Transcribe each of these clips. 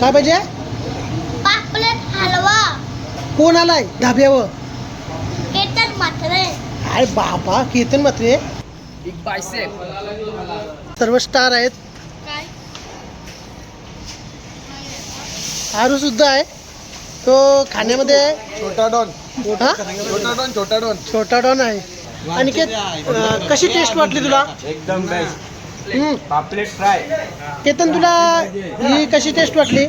काय पाहिजे? पापलेट हलवा. कोण आलाय? धाब्यावर. केतन म्हात्रे. अरे बाबा कीर्तन मात्रे बायसेप सर्व स्टार आहेत. काय? आरू सुद्धा आहे. तो खाण्यामध्ये छोटा डॉन हा? छोटा डॉन छोटा डॉन छोटा डॉन आहे अं, कशी टेस्ट वाटली तुला? एकदम बेस्ट हम्म. पापलेट. फ्राय. केतन तुला ही कशी टेस्ट वाटली?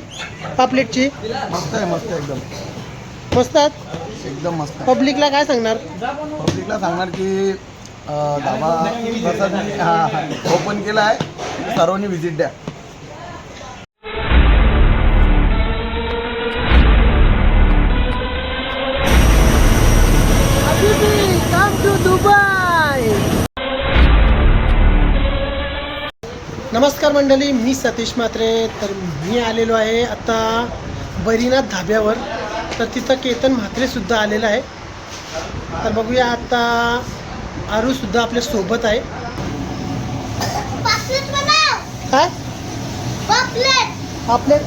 पापलेटची? मस्त आहे मस्त आहे एकदम. मस्त आहेत? एकदम मस्त आहे. पब्लिकला काय सांगणार? पब्लिकला सांगणार की अं, धाबा तसा ओपन केला आहे. सर्वांनी व्हिजिट द्या. नमस्कार मंडळी मी सतीश म्हात्रे. तर मी आलेलो आहे आता बरीनाथ धाब्यावर. तर तिथं केतन म्हात्रे सुद्धा आलेलं आहे. तर बघूया आता आरू सुद्धा आपल्यासोबत आहे. पापलेट बनव काय? पापलेट आपले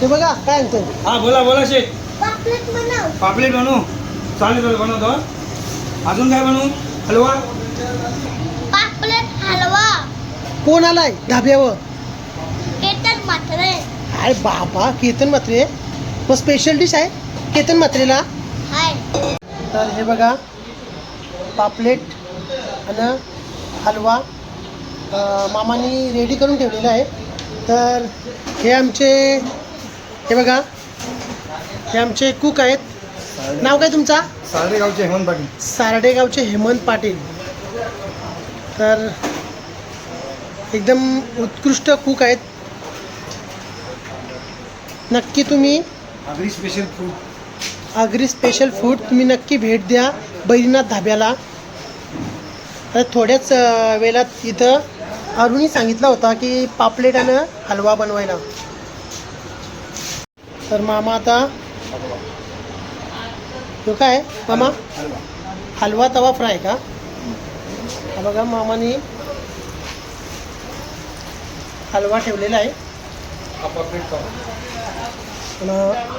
ते बघा काय म्हणतो हा बोला बोला शेठ. बनव पापलेट बनवू चालेल चालेल बनवतो अजून काय बनवू हलवा? पापलेट हलवा. कोण आलाय धाब्यावर. केतन म्हात्रे. अरे बाबा केतन म्हात्रे. मग स्पेशल डिश आहे केतन म्हात्रेला? हाय. तर हे बघा पापलेट आणि हलवा मामानी रेडी करून ठेवलेला आहे. तर हे आमचे हे बघा हे आमचे कुक आहेत. नाव काय तुमचा? साडेगावचे हेमंत पाटील. सारडेगावचे हेमंत पाटील. तर एकदम उत्कृष्ट कुक आहेत. नक्की तुम्ही Agri special food Agri special food तुम्ही नक्की भेट द्या बैरीनाथ धाब्याला. तर थोड्याच वेळात इथं अरुणी सांगितलं होता की पापलेट आणि हलवा बनवायला. तर मामा आता तो काय? मामा? हलवा तवा फ्राय का? हा बघा मामाने हलवा ठेवलेला आहे.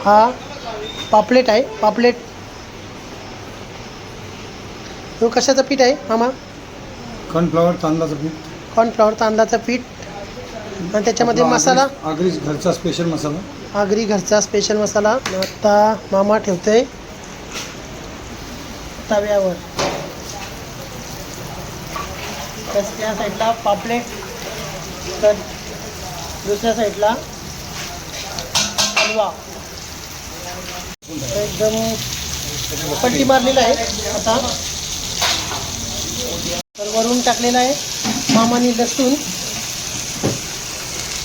हा पापलेट आहे. पापलेट. तो कशाचं पीठ आहे मामा? कॉर्नफ्लॉवर तांदळाचं पीठ. कॉर्नफ्लॉवर तांदळाचं पीठ. आणि त्याच्यामध्ये मसाला? आगरी घरचा स्पेशल मसाला. आगरी घरचा स्पेशल मसाला. आता मामा ठेवतोय तव्यावर. तर त्या साईडला पापलेट. तर दुसऱ्या साईडला हलवा. एकदम पट्टी मारलेला आहे आता. तर वरून टाकलेला आहे मामानी लसूण.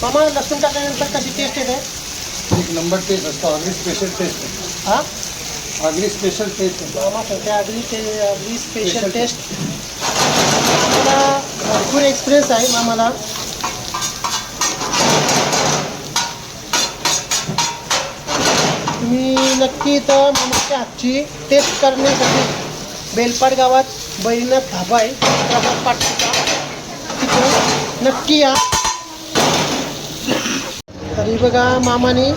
मामा लसूण टाकल्यानंतर कशी टेस्ट येते? एक नंबर टेस्ट असतो. आगरी स्पेशल टेस्ट हा? आगरी स्पेशल टेस्ट मामा आगरी ते आगरी स्पेशल टेस्ट आम्हाला भरपूर एक्सपिरियन्स आहे मामाला. मी नक्की इथं मामाच्या हातची टेस्ट करण्यासाठी बेलपाड गावात बैरीनाथ धाबा आहे प्रभात पाटीचा तिथं नक्की या. तरी बघा मामाने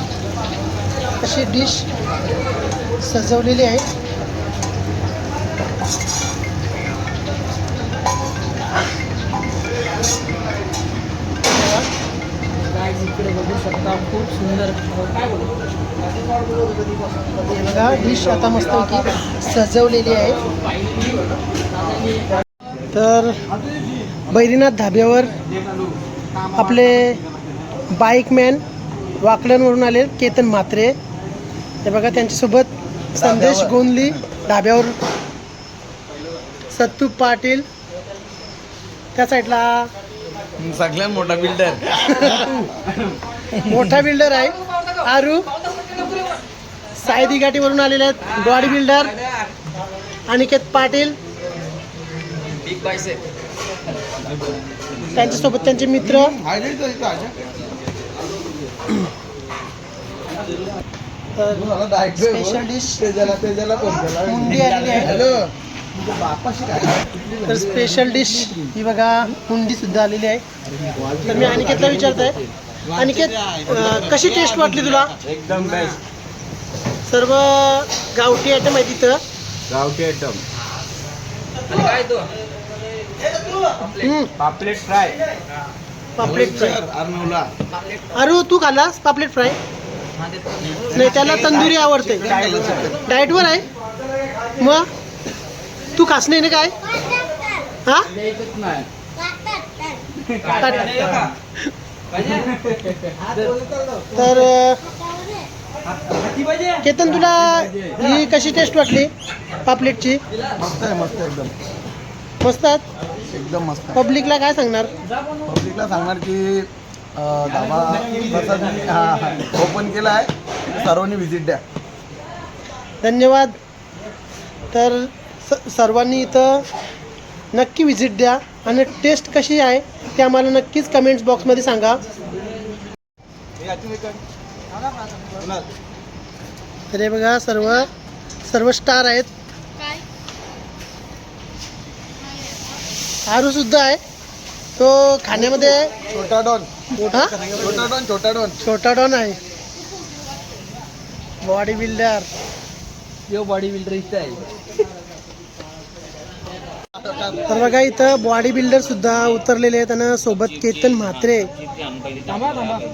अशी डिश सजवलेली आहे. इकडे बघू शकता खूप सुंदर. काय बोलू हे बघा डिश आता मस्तपैकी सजवलेली आहे. तर बैरीनाथ धाब्यावर आपले बाईकमॅन वाकड्यांवरून आले केतन म्हात्रे. हे बघा त्यांच्यासोबत संदेश गोंदली धाब्यावर सत्तू पाटील. त्या साईडला सगळ्यात मोठा बिल्डर मोठा बिल्डर आहे. आरू. सायदी घाटीवरून आलेले आहेत. Body builder Aniket Patil. त्यांच्यासोबत त्यांचे मित्र. तर स्पेशल डिश मुंडी आलेली आहे. हॅलो. तर स्पेशल डिश ही बघा मुंडी सुद्धा आलेली आहे. तर मी अनिकेतला विचारतोय. अनिकेत अं, कशी टेस्ट वाटली तुला? एकदम बेस्ट सर्व गावठी आयटम आहे तिथं गावठी आयटम काय तो? पापलेट फ्राय. पापलेट फ्राय. अरे तू खाल्लास पापलेट फ्राय? नाही त्याला तंदुरी आवडते. डाएटवर आहे? मग? तू खास नाही ना काय? हा? तर केतन तुला ही कशी टेस्ट वाटली? पापलेटची? मस्त आहे मस्त आहे एकदम. मस्त आहेत? एकदम मस्त पब्लिकला काय सांगणार? पब्लिकला सांगणार की धाबा हा ओपन केला आहे सर्वांनी व्हिजिट द्या. धन्यवाद. तर स सर्वांनी इथं नक्की व्हिजिट द्या आणि टेस्ट कशी आहे ते आम्हाला नक्कीच कमेंट्स बॉक्समध्ये सांगा. तर हे बघा सर्व सर्व स्टार आहेत. काय? आरू सुद्धा आहे. तो खाण्यामध्ये छोटा डॉन हा? छोटा डॉन छोटा डॉन छोटा डॉन आहे. Body builder yo body builder इथे आहे. तर बघा इथं बॉडी बिल्डर सुद्धा उतरलेले आहेत आणि सोबत केतन म्हात्रे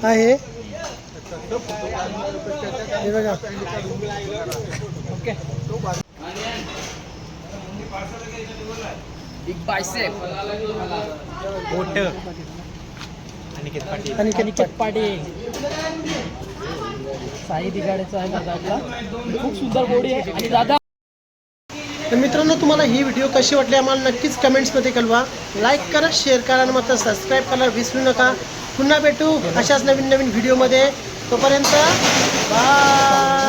आहे. हे बघा. साई दिगाड्याचा आहे दादाला खूप सुंदर बॉडी आहे. आणि दादा तर मित्रांनो तुम्हाला ही व्हिडिओ कशी वाटली आम्हाला नक्कीच कमेंट्समध्ये कळवा. लाईक करा शेअर करा आणि मात्र सबस्क्राईब करायला विसरू नका. पुन्हा भेटू अशाच नवीन नवीन व्हिडिओमध्ये तोपर्यंत बाय